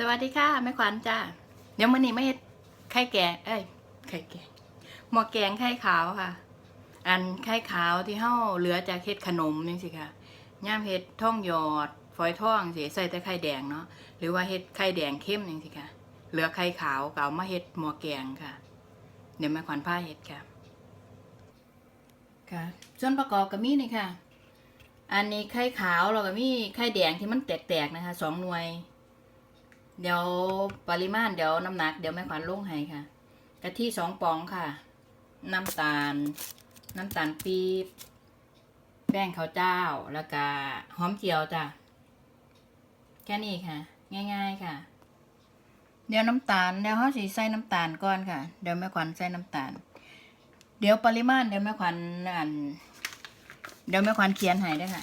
สวัสดีค่ะแม่ขวัญจ้าเดี๋ยวมื้อนี้ไม่เฮ็ดไข่แกงเอ้ยไข่แกงหม้อแกงไข่ขาวค่ะ อันไข่ขาวที่เฮาเหลือจากเฮ็ดขนมนี่สิค่ะย่ามเฮ็ดท่องหยอด ฝอยทองสิใส่แต่ไข่แดงเนาะหรือว่าเฮ็ดไข่แดงเข้มนี่สิค่ะเหลือไข่ขาวก็เอามาเฮ็ดหม้อแกงค่ะ เดี๋ยวแม่ขวัญพาเฮ็ดค่ะค่ะส่วนประกอบก็มีนี่ค่ะ อันนี้ไข่ขาวเราก็มีไข่แดงที่มันแตกๆนะคะสองหน่วย เดี๋ยวปริมาณเดี๋ยวน้ำหนัก เดี๋ยวแม่ขวัญลงให้ค่ะกะทิสองปองค่ะ น้ำตาล น้ำตาลปี๊บแป้งข้าวเจ้าแล้วก็หอมเจียวจ้ะแค่นี้ค่ะ ง่าย ๆค่ะ เดี๋ยวน้ำตาลเดี๋ยวเขาสีใส่น้ำตาลก่อนค่ะ เดี๋ยวแม่ขวัญใส่น้ำตาล เดี๋ยวปริมาณเดี๋ยวแม่ขวัญอันเดี๋ยวแม่ขวัญเขียนให้ด้วยค่ะ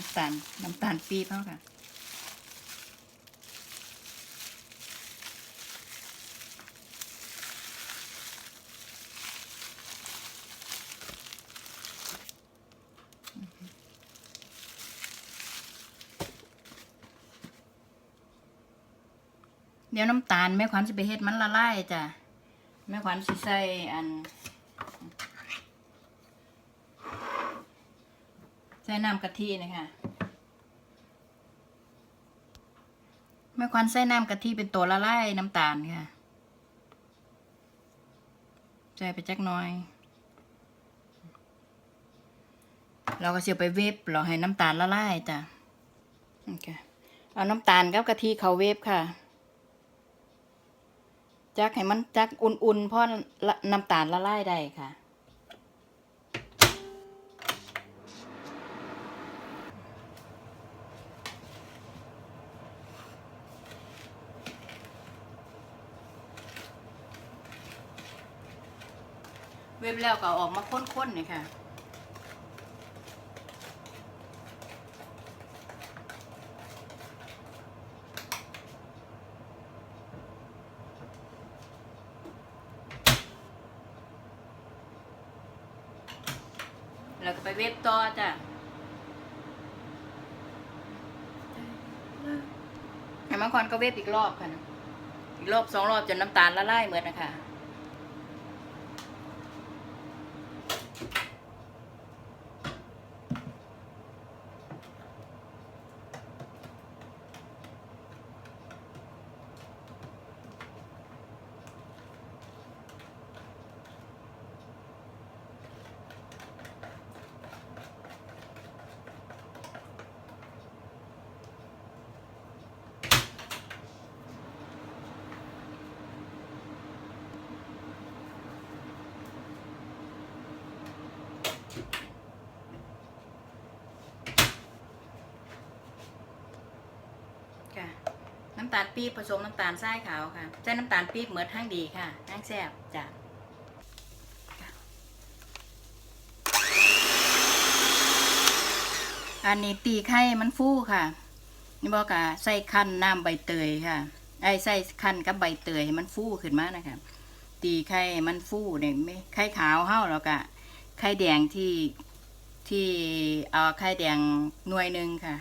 น้ำตาลน้ำตาลปี๊บเขาค่ะเดี๋ยวน้ำตาลแม่ขวัญสิไปเฮ็ดมันละลายจ้ะแม่ขวัญสิใส่อัน ส่น้ำกะทินะคะแม่ควันใส่น้ำกะทิเป็นตัวละลายน้ำตาลค่ะใส่ไปจักน่อย เราก็เสียไปเวฟเราให้น้ำตาลละลายจ้ะโอเคเอาน้ำตาลกับกะทิเขาเวฟค่ะจักให้มันจักอุ่นๆเพราะน้ำตาลละลายได้ค่ะ เว็บแล้วก็เอาออกมาค้นๆนี่ค่ะแล้วก็ไปเว็บต่อจ้ะไอ้มังกรก็เว็บอีกรอบค่ะนะอีกรอบสองรอบจนน้ำตาลละลายเหมือนนะคะค่ะ น้ำตาลปี๊บผสมน้ำตาลทรายขาวค่ะ ใช้น้ำตาลปี๊บเหมือนห้างดีค่ะห้างแซ่บจ้ะอันนี้ตีไข่มันฟูค่ะ นี่บอกอะใส่ขั้นน้ำใบเตยค่ะ ไอ้ใส่ขั้นกับใบเตยให้มันฟูขึ้นมานะคะตีไข่มันฟูเนี่ยไม่ไข่ขาวเฮาแล้วก็ไข่แดงที่ที่เอาไข่แดงหน่วยหนึ่งค่ะ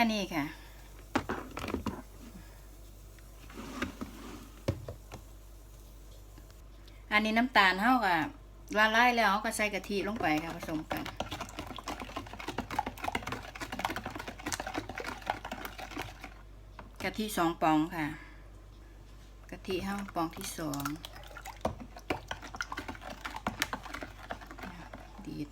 ค่นี้ค่ะ อันนี้น้ำตาลเท่ากับละลายแล้วเราก็ใส่กะทิลงไปค่ะผสมกันกะทิสองปองค่ะกะทิห้าปองที่สองดีด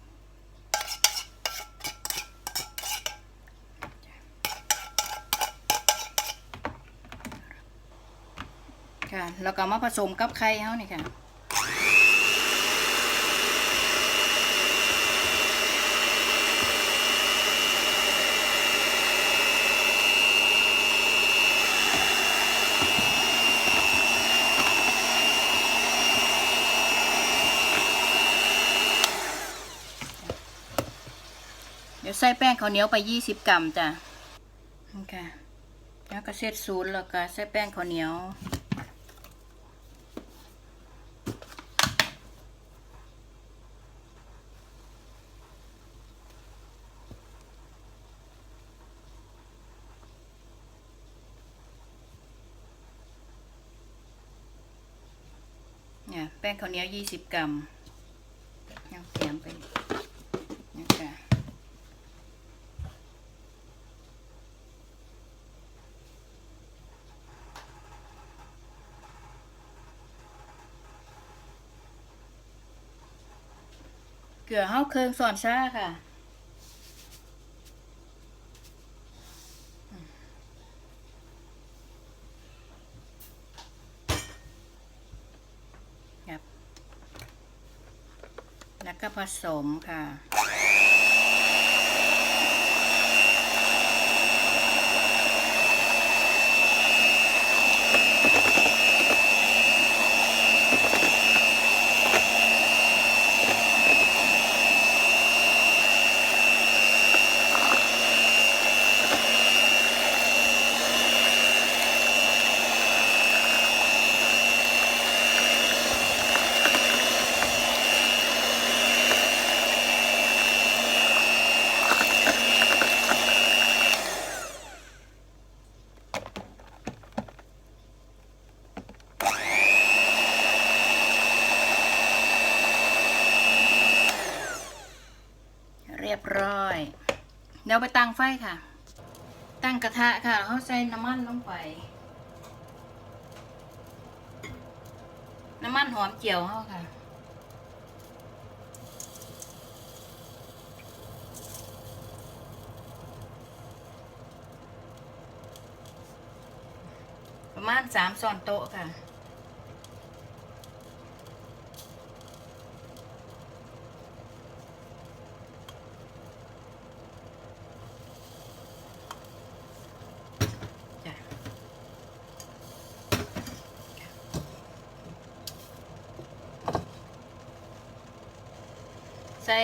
ค่ะ แล้วก็มาผสมกับไข่เฮานี่ค่ะเดี๋ยวใส่แป้งข้าวเหนียวไปยี่สิบกรัมจ้ะนี่ค่ะแล้วก็เซตศูนย์แล้วก็ใส่แป้งข้าวเหนียว ป้งข้าวเหนียวยี่สิบกรัมยังเตรียมไปนะคะเกลือเฮาเครื่องสอนซ่าค่ะ แล้วก็ผสมค่ะ เรียบร้อย เดี๋ยวไปตั้งไฟค่ะ ตั้งกระทะค่ะแล้วเขาใส่น้ำมันลงไป น้ำมันหอมเจียวเขาค่ะประมาณสามช้อนโต๊ะค่ะ ใส่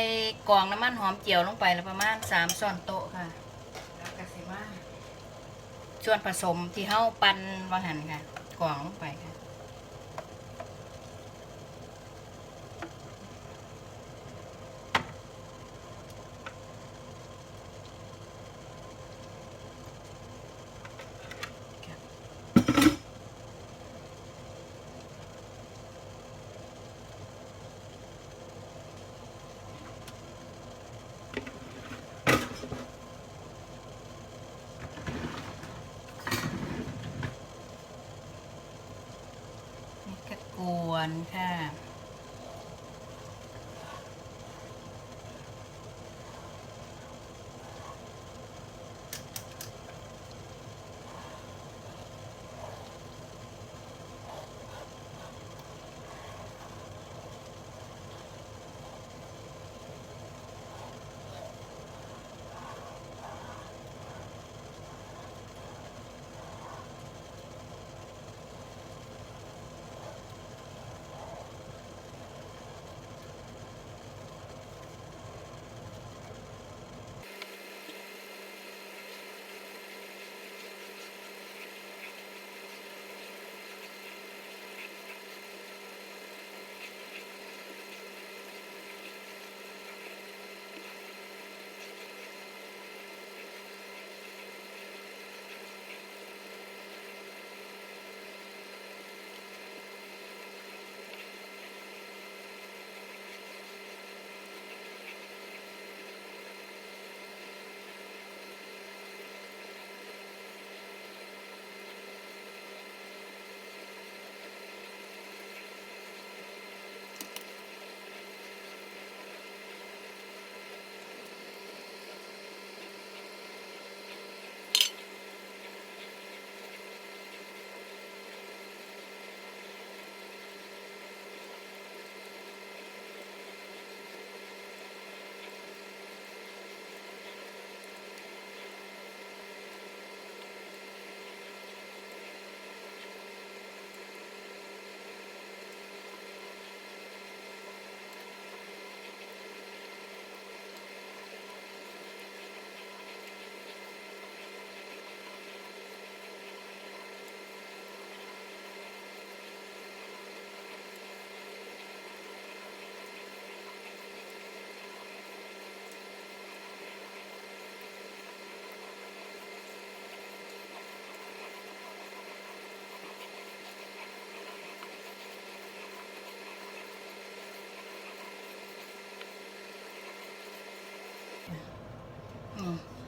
กล่องน้ำมันหอมเจียวลงไปแล้วประมาณสามช้อนโต๊ะค่ะแล้วก็สิว่าส่วนผสมที่เฮาปั่นวางหันค่ะกล่องลงไปค่ะ นี่ก็ รค่ะ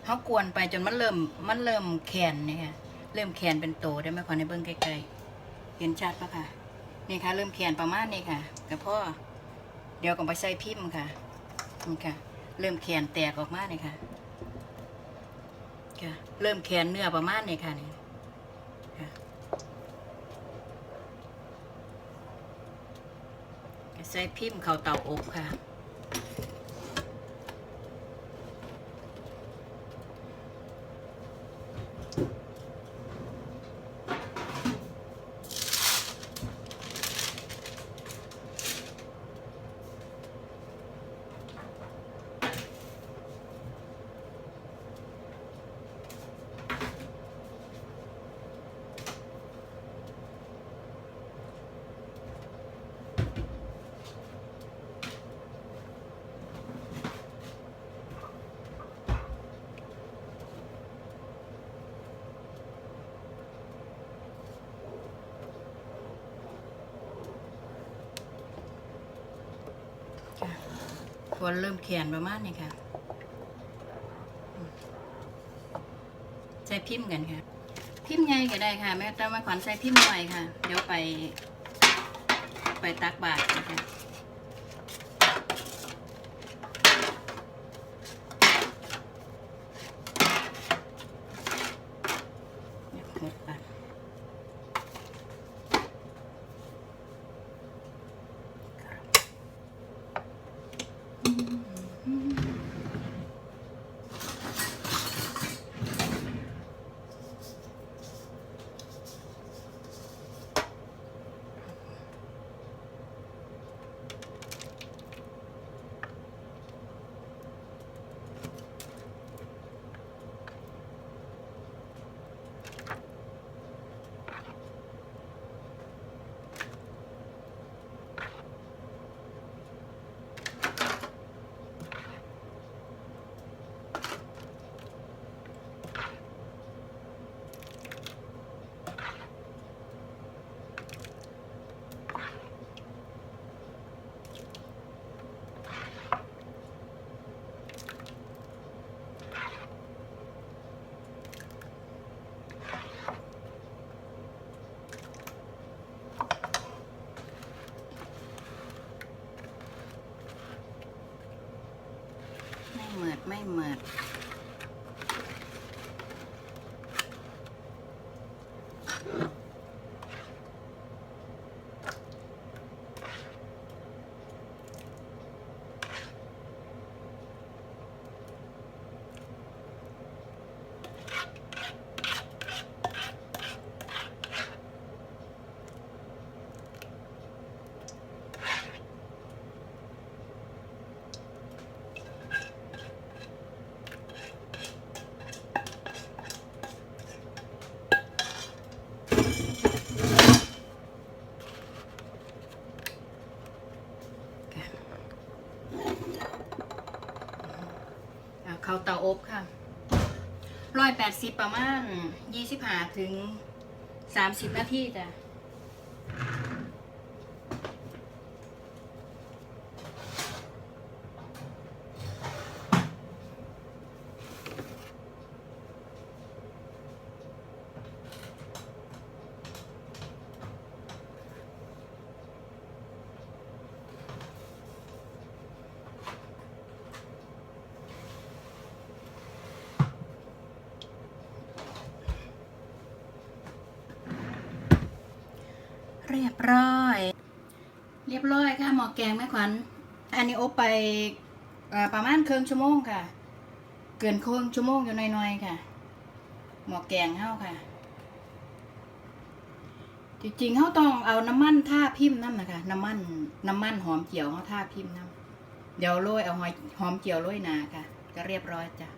เขากวนไปจนมันเริ่มมันเริ่มแขนเนี่ยค่ะเริ่มแขนเป็นโตได้ไหมขอในเบิ้องใกล้ๆเห็นชัดปะค่ะนี่ค่ะ เริ่มแขนประมาณนี้ค่ะกับพ่อเดี๋ยวก็ไปใส่พิมพ์ค่ะนี่ค่ะ เริ่มแขนแตกออกมาเลยค่ะค่ะ เริ่มแขนเนื้อประมาณนี้ค่ะนี่ค่ะใส่พิมพ์เข้าเตาอบค่ะ ควรเริ่มแขนประมาณนี้ค่ะ ใส่พิมพ์กันค่ะ พิมพ์ใหญ่ก็ได้ค่ะ แม่แต่ว่าขวัญใส่พิมพ์หน่อยค่ะ เดี๋ยวไป ไปตักบาตรนะคะ เข้าเตาอบค่ะร้อยแปดสิบประมาณยี่สิบห้าถึงสามสิบนาทีจ้ะ เรียบร้อย เรียบร้อยค่ะหมอแกงแม่ขวัญ อันนี้อบไปประมาณครึ่งชั่วโมงค่ะ เกินครึ่งชั่วโมงอยู่หน่อยๆค่ะ หมอแกงเฮาค่ะ จริงๆเฮาต้องเอาน้ำมันท่าพิมพ์น้ำนะคะน้ำมันน้ำมันหอมเจียวเฮาท่าพิมพ์น้ำเดี๋ยวโรยเอาหอยหอมเจียวโรยนาค่ะ ก็เรียบร้อยจ้ะ